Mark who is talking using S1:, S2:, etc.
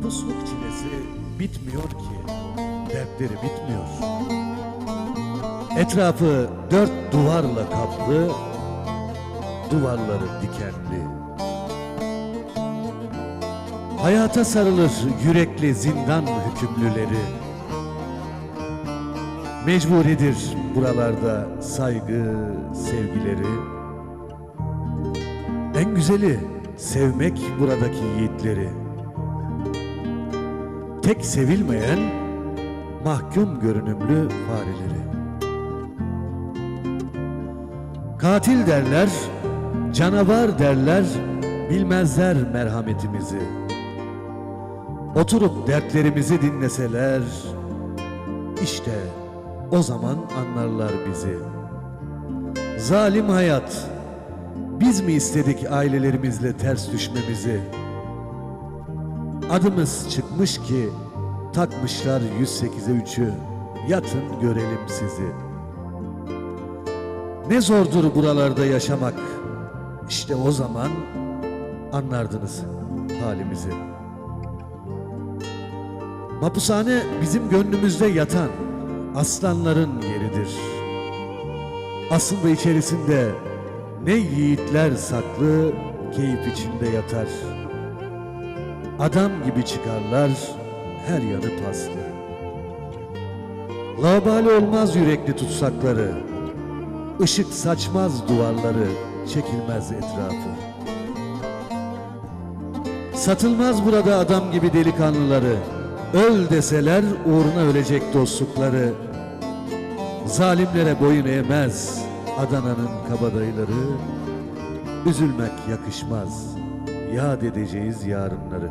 S1: Mapusluk çilesi bitmiyor ki, dertleri bitmiyor. Etrafı dört duvarla kaplı, duvarları dikenli. Hayata sarılır yürekli zindan hükümlüleri. Mecburidir buralarda saygı, sevgileri. En güzeli sevmek buradaki yiğitleri. Tek sevilmeyen mahkum görünümlü fareleri. Katil derler, canavar derler, bilmezler merhametimizi. Oturup dertlerimizi dinleseler, işte o zaman anlarlar bizi. Zalim hayat, biz mi istedik ailelerimizle ters düşmemizi? Adımız çıkmış ki takmışlar 108'e 3'ü. Yatın görelim sizi. Ne zordur buralarda yaşamak. İşte o zaman anlardınız halimizi. Mapushane bizim gönlümüzde yatan aslanların yeridir. Aslında içerisinde ne yiğitler saklı keyif içinde yatar. Adam gibi çıkarlar her yanı paslı. Labali olmaz yürekli tutsakları. Işık saçmaz duvarları, çekilmez etrafı. Satılmaz burada adam gibi delikanlıları. Öl deseler uğruna ölecek dostlukları. Zalimlere boyun eğmez Adana'nın kabadayıları. Üzülmek yakışmaz. Yad edeceğiz yarınları.